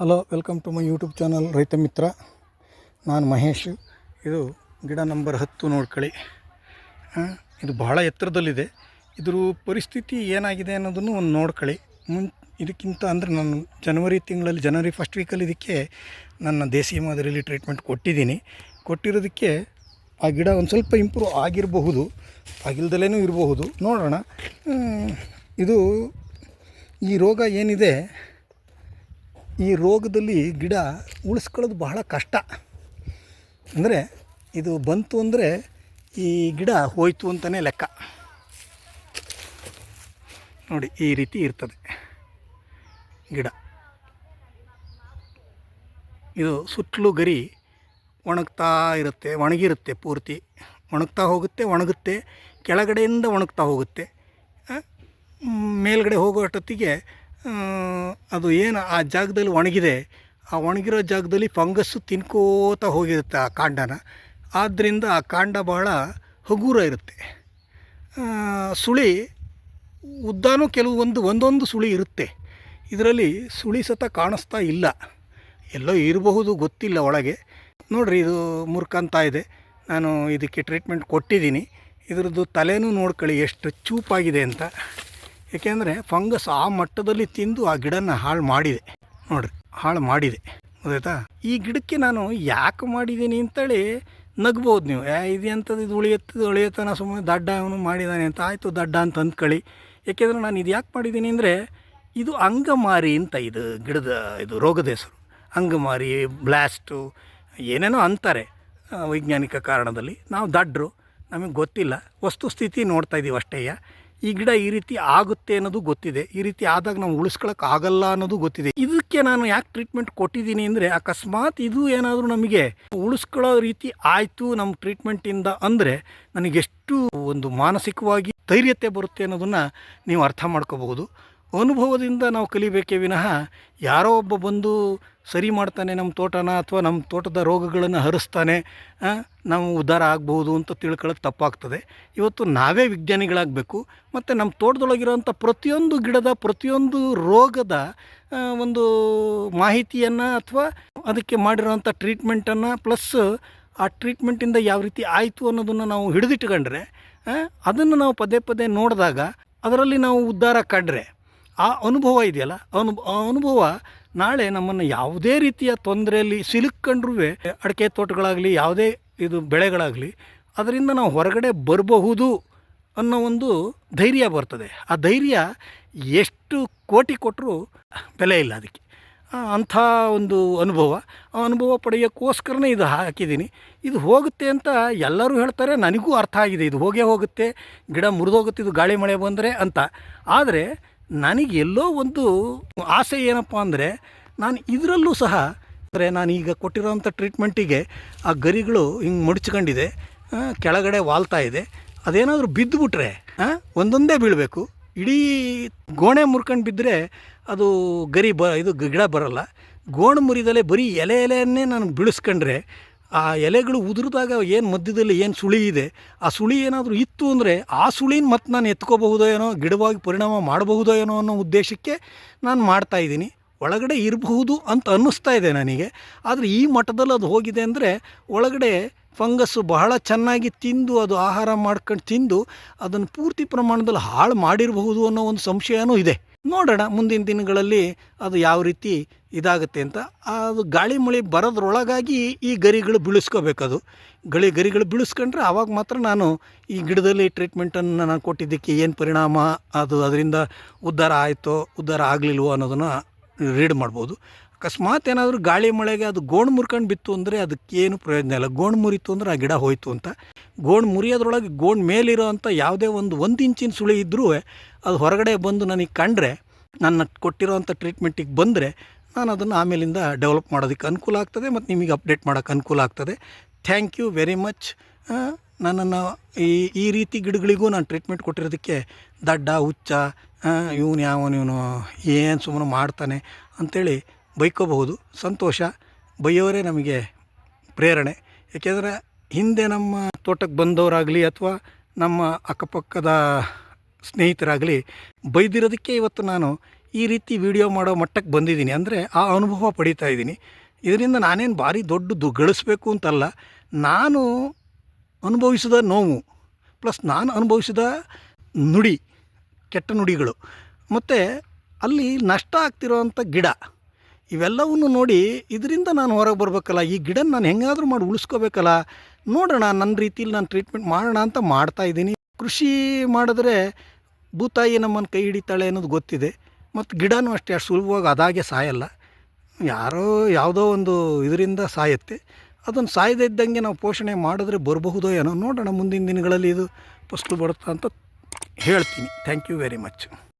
Hello, welcome to my YouTube channel Raitha Mitra. ನಾನು ಮಹೇಶ್. ಇದು ಗಿಡ ನಂಬರ್ ಹತ್ತು ನೋಡ್ಕೊಳ್ಳಿ ಇದು ಬಹಳ ಎತ್ತರದಲ್ಲಿದೆ. ಇದ್ರ ಪರಿಸ್ಥಿತಿ ಏನಾಗಿದೆ ಅನ್ನೋದನ್ನು ಒಂದು ನೋಡ್ಕೊಳ್ಳಿ ಮುನ್, ಇದಕ್ಕಿಂತ ಅಂದರೆ ನಾನು ಜನವರಿ ತಿಂಗಳಲ್ಲಿ, ಜನವರಿ ಫಸ್ಟ್ ವೀಕಲ್ಲಿ ಇದಕ್ಕೆ ನನ್ನ ದೇಸಿ ಮಾದರಿಯಲ್ಲಿ ಟ್ರೀಟ್ಮೆಂಟ್ ಕೊಟ್ಟಿದ್ದೀನಿ. ಕೊಟ್ಟಿರೋದಕ್ಕೆ ಆ ಗಿಡ ಒಂದು ಸ್ವಲ್ಪ ಇಂಪ್ರೂವ್ ಆಗಿರಬಹುದು. ಆಗಿಲ್ದಲೇ ಇರಬಹುದು. ನೋಡೋಣ. ಇದು ಈ ರೋಗ ಏನಿದೆ ಈ ರೋಗದಲ್ಲಿ ಗಿಡ ಉಳಿಸ್ಕೊಳ್ಳೋದು ಬಹಳ ಕಷ್ಟ. ಅಂದರೆ ಇದು ಬಂತು ಅಂದರೆ ಈ ಗಿಡ ಹೋಯ್ತು ಅಂತಲೇ ಲೆಕ್ಕ. ನೋಡಿ, ಈ ರೀತಿ ಇರ್ತದೆ ಗಿಡ. ಇದು ಸುತ್ತಲೂ ಗರಿ ಒಣಗ್ತಾ ಇರುತ್ತೆ, ಒಣಗಿರುತ್ತೆ ಪೂರ್ತಿ. ಒಣಗ್ತಾ ಹೋಗುತ್ತೆ, ಒಣಗುತ್ತೆ, ಕೆಳಗಡೆಯಿಂದ ಒಣಗ್ತಾ ಹೋಗುತ್ತೆ. ಮೇಲ್ಗಡೆ ಹೋಗೋ ಅಷ್ಟೊತ್ತಿಗೆ ಅದು ಏನು ಆ ಜಾಗದಲ್ಲಿ ಒಣಗಿದೆ, ಆ ಒಣಗಿರೋ ಜಾಗದಲ್ಲಿ ಫಂಗಸ್ಸು ತಿನ್ಕೋತಾ ಹೋಗಿರುತ್ತೆ ಆ ಕಾಂಡನ. ಆದ್ದರಿಂದ ಆ ಕಾಂಡ ಬಹಳ ಹಗುರ ಇರುತ್ತೆ. ಸುಳಿ ಉದ್ದಾನೂ ಕೆಲವೊಂದು ಒಂದೊಂದು ಸುಳಿ ಇರುತ್ತೆ. ಇದರಲ್ಲಿ ಸುಳಿ ಸತ ಕಾಣಿಸ್ತಾ ಇಲ್ಲ. ಎಲ್ಲೋ ಇರಬಹುದು, ಗೊತ್ತಿಲ್ಲ ಒಳಗೆ. ನೋಡಿರಿ, ಇದು ಮುರ್ಕಂತ ಇದೆ. ನಾನು ಇದಕ್ಕೆ ಟ್ರೀಟ್ಮೆಂಟ್ ಕೊಟ್ಟಿದ್ದೀನಿ. ಇದರದ್ದು ತಲೆನೂ ನೋಡ್ಕೊಳ್ಳಿ, ಎಷ್ಟು ಚೂಪಾಗಿದೆ ಅಂತ. ಏಕೆಂದರೆ ಫಂಗಸ್ ಆ ಮಟ್ಟದಲ್ಲಿ ತಿಂದು ಆ ಗಿಡನ ಹಾಳು ಮಾಡಿದೆ. ನೋಡ್ರಿ, ಹಾಳು ಮಾಡಿದೆ. ಗೊತ್ತಾಯ್ತಾ? ಈ ಗಿಡಕ್ಕೆ ನಾನು ಯಾಕೆ ಮಾಡಿದ್ದೀನಿ ಅಂತೇಳಿ ನಗ್ಬೋದು ನೀವು. ಯಾ ಇದು ಎಂಥದ್ದು, ಇದು ಉಳಿಯತ್ತದ, ಉಳಿಯತ್ತನ ಸುಮ್ಮನೆ ದಡ್ಡ ಅವನು ಮಾಡಿದ್ದಾನೆ ಅಂತ ಆಯಿತು, ದಡ್ಡ ಅಂತ ಅಂದ್ಕೊಳ್ಳಿ. ಏಕೆಂದರೆ ನಾನು ಇದು ಯಾಕೆ ಮಾಡಿದ್ದೀನಿ ಅಂದರೆ ಇದು ಅಂಗಮಾರಿ ಅಂತ ಇದು ಗಿಡದ ಇದು ರೋಗದ ಹೆಸರು. ಅಂಗಮಾರಿ, ಬ್ಲಾಸ್ಟು, ಏನೇನೋ ಅಂತಾರೆ ವೈಜ್ಞಾನಿಕ ಕಾರಣದಲ್ಲಿ. ನಾವು ದಡ್ಡರು ನಮಗೆ ಗೊತ್ತಿಲ್ಲ. ವಸ್ತುಸ್ಥಿತಿ ನೋಡ್ತಾ ಇದ್ದೀವಿ ಅಷ್ಟೇ ಈ ಗಿಡ ಈ ರೀತಿ ಆಗುತ್ತೆ ಅನ್ನೋದು ಗೊತ್ತಿದೆ. ಈ ರೀತಿ ಆದಾಗ ನಾವು ಉಳಿಸ್ಕೊಳಕ್ಕೆ ಆಗಲ್ಲ ಅನ್ನೋದು ಗೊತ್ತಿದೆ. ಇದಕ್ಕೆ ನಾನು ಯಾಕೆ ಟ್ರೀಟ್ಮೆಂಟ್ ಕೊಟ್ಟಿದ್ದೀನಿ ಅಂದರೆ ಅಕಸ್ಮಾತ್ ಇದು ಏನಾದರೂ ನಮಗೆ ಉಳಿಸ್ಕೊಳ್ಳೋ ರೀತಿ ಆಯಿತು ನಮ್ಮ ಟ್ರೀಟ್ಮೆಂಟಿಂದ ಅಂದರೆ ನನಗೆಷ್ಟು ಒಂದು ಮಾನಸಿಕವಾಗಿ ಧೈರ್ಯತೆ ಬರುತ್ತೆ ಅನ್ನೋದನ್ನು ನೀವು ಅರ್ಥ ಮಾಡ್ಕೋಬಹುದು. ಅನುಭವದಿಂದ ನಾವು ಕಲಿಬೇಕೇ ವಿನಃ ಯಾರೋ ಒಬ್ಬ ಬಂದು ಸರಿ ಮಾಡ್ತಾನೆ ನಮ್ಮ ತೋಟನ ಅಥವಾ ನಮ್ಮ ತೋಟದ ರೋಗಗಳನ್ನು ಹರಿಸ್ತಾನೆ ನಾವು ಉದ್ಧಾರ ಆಗ್ಬೋದು ಅಂತ ತಿಳ್ಕೊಳ್ಳೋದು ತಪ್ಪಾಗ್ತದೆ. ಇವತ್ತು ನಾವೇ ವಿಜ್ಞಾನಿಗಳಾಗಬೇಕು, ಮತ್ತು ನಮ್ಮ ತೋಟದೊಳಗಿರೋಂಥ ಪ್ರತಿಯೊಂದು ಗಿಡದ, ಪ್ರತಿಯೊಂದು ರೋಗದ ಒಂದು ಮಾಹಿತಿಯನ್ನು ಅಥವಾ ಅದಕ್ಕೆ ಮಾಡಿರೋಂಥ ಟ್ರೀಟ್ಮೆಂಟನ್ನು ಪ್ಲಸ್ ಆ ಟ್ರೀಟ್ಮೆಂಟಿಂದ ಯಾವ ರೀತಿ ಆಯಿತು ಅನ್ನೋದನ್ನು ನಾವು ಹಿಡಿದಿಟ್ಕೊಂಡ್ರೆ ಅದನ್ನು ನಾವು ಪದೇ ಪದೇ ನೋಡಿದಾಗ ಅದರಲ್ಲಿ ನಾವು ಉದ್ಧಾರ ಕಂಡ್ರೆ, ಆ ಅನುಭವ ಇದೆಯಲ್ಲ? ಆ ಅನುಭವ ನಾಳೆ ನಮ್ಮನ್ನು ಯಾವುದೇ ರೀತಿಯ ತೊಂದರೆಯಲ್ಲಿ ಸಿಲುಕೊಂಡ್ರೂ ಅಡಿಕೆ ತೋಟಗಳಾಗಲಿ, ಯಾವುದೇ ಇದು ಬೆಳೆಗಳಾಗಲಿ, ಅದರಿಂದ ನಾವು ಹೊರಗಡೆ ಬರಬಹುದು ಅನ್ನೋ ಒಂದು ಧೈರ್ಯ ಬರ್ತದೆ. ಆ ಧೈರ್ಯ ಎಷ್ಟು ಕೋಟಿ ಕೊಟ್ಟರೂ ಬೆಲೆ ಇಲ್ಲ ಅದಕ್ಕೆ. ಅಂಥ ಒಂದು ಅನುಭವ. ಆ ಅನುಭವ ಪಡೆಯೋಕ್ಕೋಸ್ಕರನೇ ಇದು ಹಾಕಿದ್ದೀನಿ. ಇದು ಹೋಗುತ್ತೆ ಅಂತ ಎಲ್ಲರೂ ಹೇಳ್ತಾರೆ, ನನಗೂ ಅರ್ಥ ಆಗಿದೆ. ಇದು ಹೋಗೇ ಹೋಗುತ್ತೆ, ಗಿಡ ಮುರಿದೋಗುತ್ತೆ, ಇದು ಗಾಳಿ ಮಳೆ ಬಂದರೆ ಅಂತ. ಆದರೆ ನನಗೆ ಎಲ್ಲೋ ಒಂದು ಆಸೆ ಏನಪ್ಪ ಅಂದರೆ, ನಾನು ಇದರಲ್ಲೂ ಸಹ, ಅಂದರೆ ನಾನು ಈಗ ಕೊಟ್ಟಿರೋಂಥ ಟ್ರೀಟ್ಮೆಂಟಿಗೆ ಆ ಗರಿಗಳು ಹಿಂಗೆ ಮಡಚ್ಕೊಂಡಿದೆ ಕೆಳಗಡೆ ವಾಲ್ತಾ ಇದೆ. ಅದೇನಾದರೂ ಬಿದ್ದುಬಿಟ್ರೆ ಒಂದೊಂದೇ ಬೀಳಬೇಕು. ಇಡೀ ಗೋಣೆ ಮುರ್ಕೊಂಡು ಬಿದ್ದರೆ ಅದು ಗರಿ ಬ, ಇದು ಗಿಡ ಬರಲ್ಲ. ಗೋಣು ಮುರಿದಲೆ ಬರೀ ಎಲೆ ಎಲೆಯನ್ನೇ ನಾನು ಬೀಳಿಸ್ಕೊಂಡ್ರೆ ಆ ಎಲೆಗಳು ಉದುರಿದಾಗ ಏನು ಮಧ್ಯದಲ್ಲಿ ಏನು ಸುಳಿ ಇದೆ, ಆ ಸುಳಿ ಏನಾದರೂ ಇತ್ತು ಅಂದರೆ ಆ ಸುಳಿನ ಮತ್ತೆ ನಾನು ಎತ್ಕೋಬಹುದೋ ಏನೋ, ಗಿಡವಾಗಿ ಪರಿಣಾಮ ಮಾಡಬಹುದೋ ಏನೋ ಅನ್ನೋ ಉದ್ದೇಶಕ್ಕೆ ನಾನು ಮಾಡ್ತಾಯಿದ್ದೀನಿ ಒಳಗಡೆ ಇರಬಹುದು ಅಂತ ಅನ್ನಿಸ್ತಾ ಇದೆ ನನಗೆ. ಆದರೆ ಈ ಮಠದಲ್ಲಿ ಅದು ಹೋಗಿದೆ ಅಂದರೆ ಒಳಗಡೆ ಫಂಗಸ್ಸು ಬಹಳ ಚೆನ್ನಾಗಿ ತಿಂದು ಅದು ಆಹಾರ ಮಾಡ್ಕೊಂಡು ತಿಂದು ಅದನ್ನು ಪೂರ್ತಿ ಪ್ರಮಾಣದಲ್ಲಿ ಹಾಳು ಮಾಡಿರಬಹುದು ಅನ್ನೋ ಒಂದು ಸಂಶಯನೂ ಇದೆ. ನೋಡೋಣ ಮುಂದಿನ ದಿನಗಳಲ್ಲಿ ಅದು ಯಾವ ರೀತಿ ಇದಾಗುತ್ತೆ ಅಂತ. ಅದು ಗಾಳಿ ಮಳೆ ಬರೋದ್ರೊಳಗಾಗಿ ಈ ಗರಿಗಳು ಬೀಳಿಸ್ಕೋಬೇಕದು. ಗಳಿ ಗರಿಗಳು ಬೀಳಿಸ್ಕೊಂಡ್ರೆ ಆವಾಗ ಮಾತ್ರ ನಾನು ಈ ಗಿಡದಲ್ಲಿ ಟ್ರೀಟ್ಮೆಂಟನ್ನು ನಾನು ಕೊಟ್ಟಿದ್ದಕ್ಕೆ ಏನು ಪರಿಣಾಮ? ಅದು ಅದರಿಂದ ಉದ್ಧಾರ ಆಯಿತೋ, ಉದ್ಧಾರ ಆಗಲಿಲ್ವೋ ಅನ್ನೋದನ್ನು ರೀಡ್ ಮಾಡ್ಬೋದು. ಅಕಸ್ಮಾತ್ ಏನಾದರೂ ಗಾಳಿ ಮಳೆಗೆ ಅದು ಗೋಣು ಮುರ್ಕೊಂಡು ಬಿತ್ತು ಅಂದರೆ ಅದಕ್ಕೇನು ಪ್ರಯೋಜನ ಇಲ್ಲ. ಗೋಣು ಮುರಿತು ಅಂದರೆ ಆ ಗಿಡ ಹೋಯಿತು ಅಂತ. ಗೋಣು ಮುರಿಯೋದ್ರೊಳಗೆ ಗೋಣು ಮೇಲಿರೋ ಅಂಥ ಯಾವುದೇ ಒಂದು ಒಂದು ಇಂಚಿನ ಸುಳಿ ಇದ್ದರೂ ಅದು ಹೊರಗಡೆ ಬಂದು ನನಗೆ ಕಂಡ್ರೆ, ನನ್ನ ಕೊಟ್ಟಿರೋವಂಥ ಟ್ರೀಟ್ಮೆಂಟಿಗೆ ಬಂದರೆ ನಾನು ಅದನ್ನು ಆಮೇಲಿಂದ ಡೆವಲಪ್ ಮಾಡೋದಕ್ಕೆ ಅನುಕೂಲ ಆಗ್ತದೆ ಮತ್ತು ನಿಮಗೆ ಅಪ್ಡೇಟ್ ಮಾಡೋಕ್ಕೆ ಅನುಕೂಲ ಆಗ್ತದೆ. ಥ್ಯಾಂಕ್ ಯು ವೆರಿ ಮಚ್ ನನ್ನನ್ನು ಈ ಈ ರೀತಿ ಗಿಡಗಳಿಗೂ ನಾನು ಟ್ರೀಟ್ಮೆಂಟ್ ಕೊಟ್ಟಿರೋದಕ್ಕೆ ದಡ್ಡ, ಹುಚ್ಚ ಇವನು ಯಾವನು ಇವನು ಏನು ಸುಮ್ಮನೆ ಮಾಡ್ತಾನೆ ಅಂಥೇಳಿ ಬೈಕೋಬಹುದು. ಸಂತೋಷ. ಬೈಯೋರೇ ನಮಗೆ ಪ್ರೇರಣೆ. ಏಕೆಂದರೆ ಹಿಂದೆ ನಮ್ಮ ತೋಟಕ್ಕೆ ಬಂದವರಾಗಲಿ ಅಥವಾ ನಮ್ಮ ಅಕ್ಕಪಕ್ಕದ ಸ್ನೇಹಿತರಾಗಲಿ ಬೈದಿರೋದಕ್ಕೆ ಇವತ್ತು ನಾನು ಈ ರೀತಿ ವಿಡಿಯೋ ಮಾಡೋ ಮಟ್ಟಕ್ಕೆ ಬಂದಿದ್ದೀನಿ. ಅಂದರೆ ಆ ಅನುಭವ ಪಡೀತಾ ಇದ್ದೀನಿ. ಇದರಿಂದ ನಾನೇನು ಭಾರಿ ದೊಡ್ಡದು ಗಳಿಸ್ಬೇಕು ಅಂತಲ್ಲ, ನಾನು ಅನುಭವಿಸಿದ ನೋವು, ಪ್ಲಸ್ ನಾನು ಅನುಭವಿಸಿದ ನುಡಿ, ಕೆಟ್ಟ ನುಡಿಗಳು, ಮತ್ತು ಅಲ್ಲಿ ನಷ್ಟ ಆಗ್ತಿರೋವಂಥ ಗಿಡ, ಇವೆಲ್ಲವನ್ನು ನೋಡಿ ಇದರಿಂದ ನಾನು ಹೊರಗೆ ಬರಬೇಕಲ್ಲ, ಈ ಗಿಡ ನಾನು ಹೆಂಗಾದರೂ ಮಾಡಿ ಉಳಿಸ್ಕೋಬೇಕಲ್ಲ, ನೋಡೋಣ, ನನ್ನ ರೀತಿಯಲ್ಲಿ ನಾನು ಟ್ರೀಟ್ಮೆಂಟ್ ಮಾಡೋಣ ಅಂತ ಮಾಡ್ತಾ ಇದ್ದೀನಿ. ಕೃಷಿ ಮಾಡಿದ್ರೆ ಭೂತಾಯಿ ನಮ್ಮನ್ನು ಕೈ ಹಿಡಿತಾಳೆ ಅನ್ನೋದು ಗೊತ್ತಿದೆ. ಮತ್ತು ಗಿಡನೂ ಅಷ್ಟೇ, ಅಷ್ಟು ಸುಲಭವಾಗಿ ಅದಾಗೆ ಸಾಯಲ್ಲ. ಯಾರೋ ಯಾವುದೋ ಒಂದು ಇದರಿಂದ ಸಾಯುತ್ತೆ. ಅದನ್ನು ಸಾಯದೇ ಇದ್ದಂಗೆ ನಾವು ಪೋಷಣೆ ಮಾಡಿದ್ರೆ ಬರಬಹುದೋ ಏನೋ ನೋಡೋಣ. ಮುಂದಿನ ದಿನಗಳಲ್ಲಿ ಇದು ಫಸ್ಲು ಬರುತ್ತಾ ಅಂತ ಹೇಳ್ತೀನಿ. Thank you very much